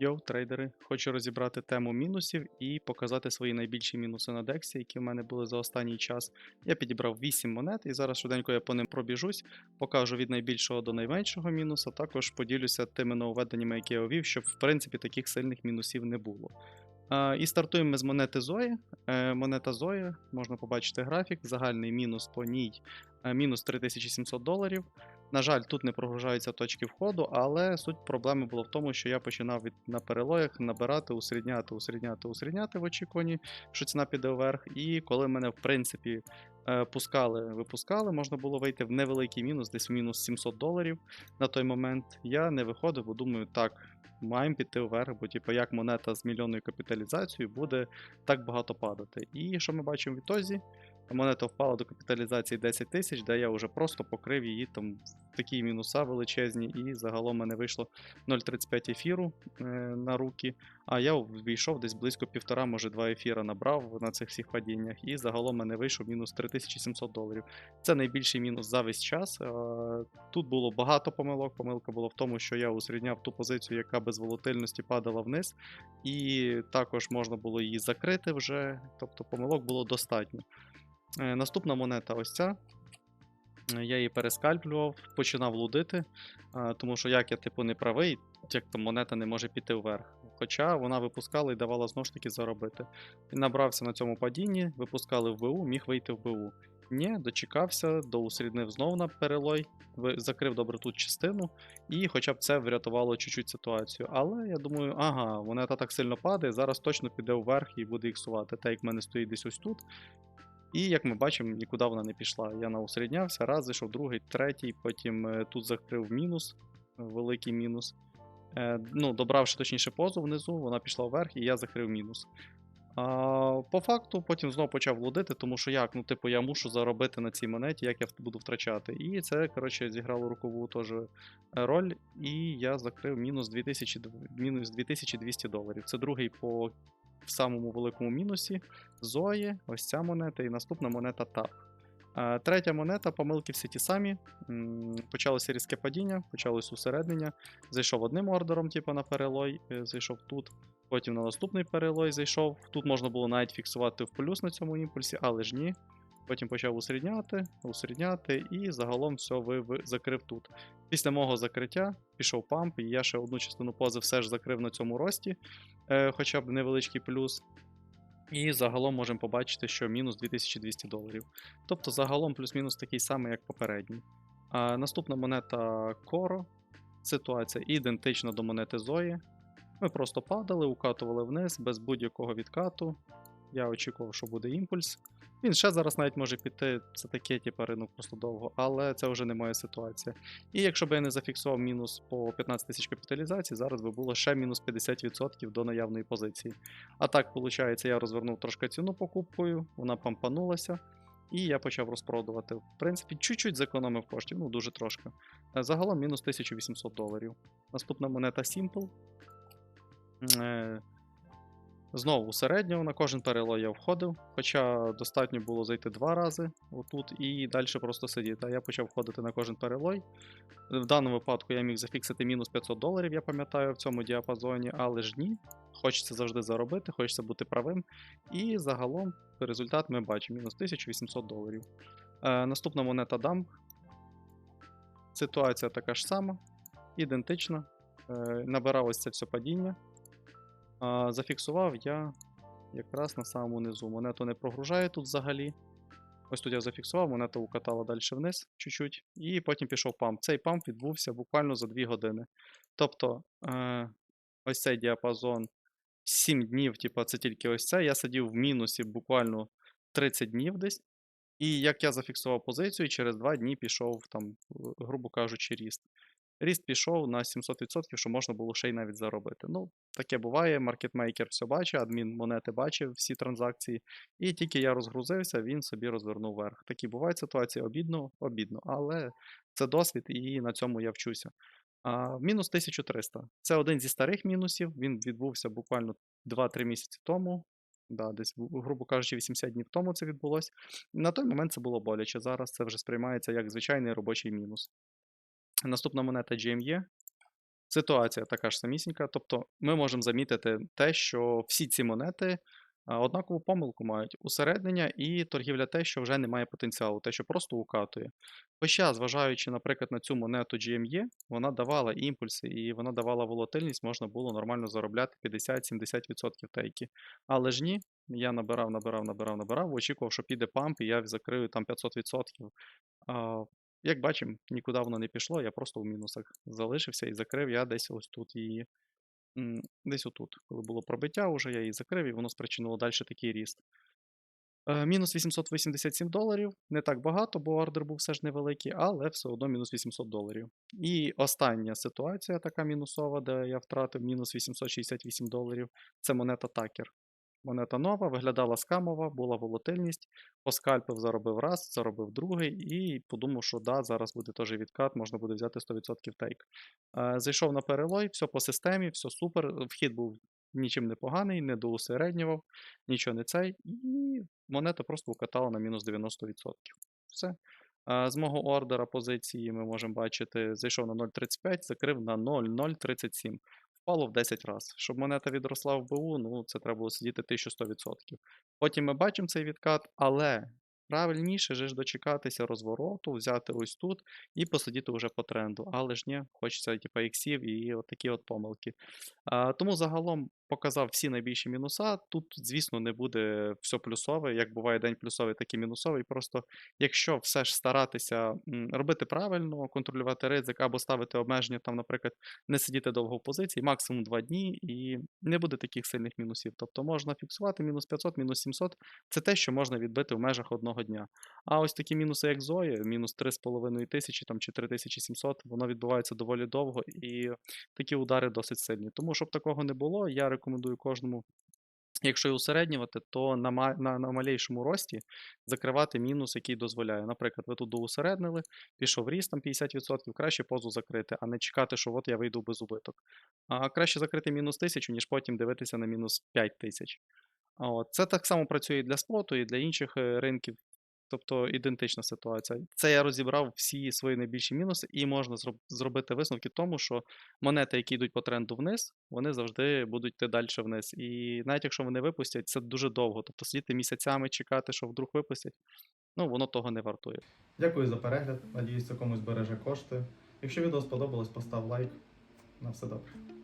Йоу, трейдери, хочу розібрати тему мінусів і показати свої найбільші мінуси на Дексі, які в мене були за останній час. Я підібрав 8 монет, і зараз швиденько я по ним пробіжусь, покажу від найбільшого до найменшого мінуса, також поділюся тими нововведеннями, які я увів, щоб в принципі таких сильних мінусів не було. І стартуємо ми з монети Зої. Е, монета Зої, можна побачити графік, загальний мінус по ній е, мінус 3700 доларів. На жаль, тут не прогружаються точки входу, але суть проблеми була в тому, що я починав від на перелоях набирати, усрідняти, усрідняти, усрідняти в очікуванні, що ціна піде вверх. І коли мене, в принципі, е, пускали, випускали, можна було вийти в невеликий мінус, десь в мінус 700 доларів на той момент. Я не виходив, бо думаю, так, маємо піти вверх, бо типу, як монета з мільйонною капіталізацією буде так багато падати. І що ми бачимо в ітозі? Монета впала до капіталізації 10 тисяч, де я вже просто покрив її там такі мінуса величезні, і загалом мене вийшло 0,35 ефіру е, на руки. А я війшов десь близько півтора, може 2 ефіра набрав на цих всіх падіннях, і загалом мене вийшов мінус 3700 доларів. Це найбільший мінус за весь час. Е, Тут було багато помилок. Помилка була в тому, що я усрідняв ту позицію, яка без волатильності падала вниз, і також можна було її закрити вже. Тобто помилок було достатньо. Е, Наступна монета ось ця. Е, Я її перескальплював, починав лудити, е, тому що як я типу не правий, як там монета не може піти вверх. Хоча вона випускала і давала знову ж таки заробити. І набрався на цьому падінні, випускали в БУ, міг вийти в БУ. Ні, дочекався, доусріднив знову на перелой, закрив добре тут частину, і хоча б це врятувало чуть-чуть ситуацію. Але я думаю, ага, монета так сильно падає, зараз точно піде вверх і буде іксувати. Та як в мене стоїть десь ось тут. І як ми бачимо, нікуди вона не пішла. Я наусріднявся, раз зайшов, другий, третій, потім е, тут закрив мінус, е, великий мінус. Е, ну, добравши точніше позу внизу, вона пішла вверх і я закрив мінус. А, по факту, потім знову почав лудити, тому що як, ну, типу, я мушу заробити на цій монеті, як я буду втрачати. І це, коротше, зіграло рукову теж роль, і я закрив мінус 2000, мінус 2200 доларів. Це другий по в самому великому мінусі. Зої, ось ця монета, і наступна монета ТАП. Е, Третя монета, помилки всі ті самі. Почалося різке падіння, почалось усереднення. Зайшов одним ордером, типу, на перелой, е, зайшов тут. Потім на наступний перелой зайшов. Тут можна було навіть фіксувати в плюс на цьому імпульсі, але ж ні. Потім почав усрідняти, усрідняти, і загалом все ви, ви- закрив тут. Після мого закриття пішов памп, і я ще одну частину пози все ж закрив на цьому рості, е, хоча б невеличкий плюс. І загалом можемо побачити, що мінус 2200 доларів. Тобто загалом плюс-мінус такий самий, як попередній. А наступна монета Коро. Ситуація ідентична до монети Зої. Ми просто падали, укатували вниз без будь-якого відкату. Я очікував, що буде імпульс. Він ще зараз навіть може піти, це таке, типу, ринок просто довго, але це вже не моя ситуація. І якщо б я не зафіксував мінус по 15 тисяч капіталізації, зараз би було ще мінус 50% до наявної позиції. А так, виходить, я розвернув трошки ціну покупкою, вона пампанулася, і я почав розпродувати. В принципі, чуть-чуть зекономив коштів, ну дуже трошки. Е, Загалом мінус 1800 доларів. Наступна монета Simple. Знову середнього на кожен перелой я входив, хоча достатньо було зайти два рази отут і далі просто сидіти. А я почав входити на кожен перелой. В даному випадку я міг зафіксити мінус 500 доларів, я пам'ятаю, в цьому діапазоні, але ж ні. Хочеться завжди заробити, хочеться бути правим. І загалом результат ми бачимо: мінус 1800 доларів. Е, наступна монета DAMP. Ситуація така ж сама, ідентична. Е, набиралось це все падіння. А, зафіксував я якраз на самому низу. Монету не прогружає тут взагалі. Ось тут я зафіксував, монета укатала далі вниз чуть-чуть, і потім пішов памп. Цей памп відбувся буквально за 2 години. Тобто, е, ось цей діапазон 7 днів, типу, це тільки ось це. Я сидів в мінусі буквально 30 днів десь. І як я зафіксував позицію, через 2 дні пішов там, грубо кажучи, ріст. Ріст пішов на 700%, що можна було ще й навіть заробити. Ну, таке буває, маркетмейкер все бачить, адмін монети бачив всі транзакції. І тільки я розгрузився, він собі розвернув вверх. Такі бувають ситуації, обідно, обідно, але це досвід, і на цьому я вчуся. А, мінус 1300. Це один зі старих мінусів. Він відбувся буквально 2-3 місяці тому. Да, десь, грубо кажучи, 80 днів тому це відбулося. На той момент це було боляче. Зараз це вже сприймається як звичайний робочий мінус. Наступна монета GME. Ситуація така ж самісінька. Тобто ми можемо замітити те, що всі ці монети однакову помилку мають усереднення і торгівля те, що вже не має потенціалу, те, що просто укатує. Хоча, зважаючи, наприклад, на цю монету GME, вона давала імпульси і вона давала волатильність, можна було нормально заробляти 50-70% тейки. Але ж ні, я набирав, набирав, набирав, набирав, очікував, що піде памп, і я закрию там 500%. Як бачимо, нікуди воно не пішло, я просто в мінусах залишився і закрив я десь ось тут її. Десь отут. Коли було пробиття, вже я її закрив, і воно спричинило далі такий ріст. Е, Мінус 887 доларів. Не так багато, бо ордер був все ж невеликий, але все одно мінус 800 доларів. І остання ситуація, така мінусова, де я втратив мінус 868 доларів. Це монета Такер. Монета нова, виглядала скамова, була волатильність. Поскальпив, заробив раз, заробив другий, і подумав, що да, зараз буде теж відкат, можна буде взяти 100% тейк. Е, Зайшов на перелой, все по системі, все супер. Вхід був нічим не поганий, не доусереднював, нічого не цей. І монета просто укатала на мінус 90%. Все. Е, З мого ордера позиції ми можемо бачити, зайшов на 0.35, закрив на 0.037. Впало в 10 разів. Щоб монета відросла в БУ, ну це треба було сидіти 1100%. Потім ми бачимо цей відкат, але правильніше же ж дочекатися розвороту, взяти ось тут і посидіти вже по тренду. Але ж ні, хочеться типу, іксів і от такі от помилки. А, тому загалом показав всі найбільші мінуса. Тут, звісно, не буде все плюсове. Як буває день плюсовий, так і мінусовий. Просто якщо все ж старатися робити правильно, контролювати ризик або ставити обмеження, там, наприклад, не сидіти довго в позиції, максимум 2 дні, і не буде таких сильних мінусів. Тобто можна фіксувати мінус 500, мінус 700. Це те, що можна відбити в межах одного дня. А ось такі мінуси, як Зої, мінус 3,5 тисячі там, чи 3700, воно відбувається доволі довго, і такі удари досить сильні. Тому, щоб такого не було, я рекомендую кожному. Якщо усереднювати, то на, на, на малейшому рості закривати мінус, який дозволяє. Наприклад, ви тут доусереднили, пішов ріст там 50%, краще позу закрити, а не чекати, що от я вийду без убиток. А краще закрити мінус 1000, ніж потім дивитися на мінус 5000. А От. Це так само працює і для споту, і для інших е, ринків. Тобто ідентична ситуація. Це я розібрав всі свої найбільші мінуси, і можна зроб- зробити висновки тому, що монети, які йдуть по тренду вниз, вони завжди будуть йти далі вниз. І навіть якщо вони випустять, це дуже довго. Тобто сидіти місяцями чекати, що вдруг випустять, ну воно того не вартує. Дякую за перегляд. Надіюсь, це комусь береже кошти. Якщо відео сподобалось, постав лайк. На все добре.